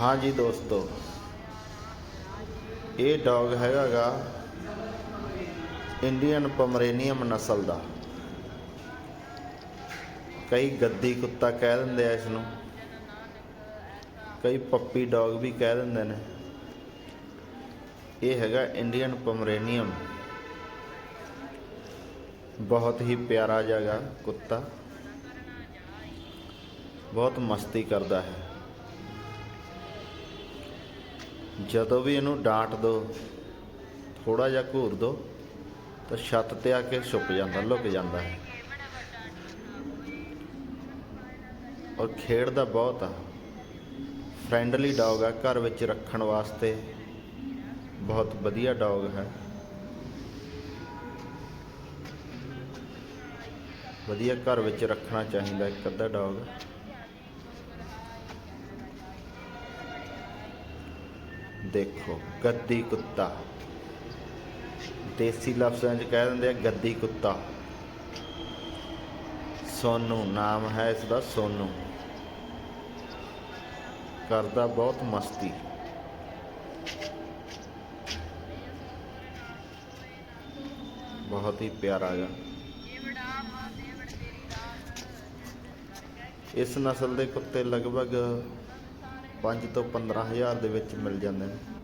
ਹਾਂਜੀ ਦੋਸਤੋ। ਇਹ ਡੌਗ ਹੈਗਾਗਾ ਇੰਡੀਅਨ ਪਮਰੇਨੀਅਮ ਨਸਲ ਦਾ। ਕਈ ਗੱਦੀ ਕੁੱਤਾ ਕਹਿ ਦਿੰਦੇ ਆ ਇਸ ਨੂੰ ਕਈ ਪੱਪੀ ਡੌਗ ਵੀ ਕਹਿ ਦਿੰਦੇ ਨੇ। ਇਹ ਹੈਗਾ ਇੰਡੀਅਨ ਪਮਰੇਨੀਅਮ। ਬਹੁਤ ਹੀ ਪਿਆਰਾ ਜਿਹਾ ਕੁੱਤਾ। ਬਹੁਤ ਮਸਤੀ ਕਰਦਾ ਹੈ। ਜਦੋਂ ਵੀ ਇਹਨੂੰ ਡਾਂਟ ਦੋ ਥੋੜਾ ਜਿਹਾ ਘੂਰ ਦੋ, ਤਾਂ ਛੱਤ ਤੇ ਆ ਕੇ ਛੁਪ ਜਾਂਦਾ, ਲੁਕ ਜਾਂਦਾ ਹੈ। ਔਰ ਖੇਡਦਾ ਬਹੁਤ ਆ। ਫ੍ਰੈਂਡਲੀ ਡੌਗ ਆ, ਘਰ ਵਿੱਚ ਰੱਖਣ ਵਾਸਤੇ ਬਹੁਤ ਵਧੀਆ ਡੌਗ ਹੈ। ਵਧੀਆ ਘਰ ਵਿੱਚ ਰੱਖਣਾ ਚਾਹੀਦਾ ਇੱਕ ਅੱਧਾ ਡੌਗ। ਦੇਖੋ, ਗੱਦੀ ਕੁੱਤਾ। ਦੇਸੀ ਲਫ਼ਜ਼ਾਂ 'ਚ ਕਹਿ ਦਿੰਦੇ ਆ, ਗੱਦੀ ਕੁੱਤਾ। ਸੋਨੂ, ਨਾਮ ਹੈ ਇਸ ਦਾ ਸੋਨੂ। ਕਰਦਾ ਬਹੁਤ ਮਸਤੀ। ਬਹੁਤ ਹੀ ਪਿਆਰਾ ਗਾ। ਇਸ ਨਸਲ ਦੇ ਕੁੱਤੇ ਲਗਭਗ 5 ਤੋਂ 15000 ਦੇ ਵਿੱਚ ਮਿਲ ਜਾਂਦੇ ਨੇ।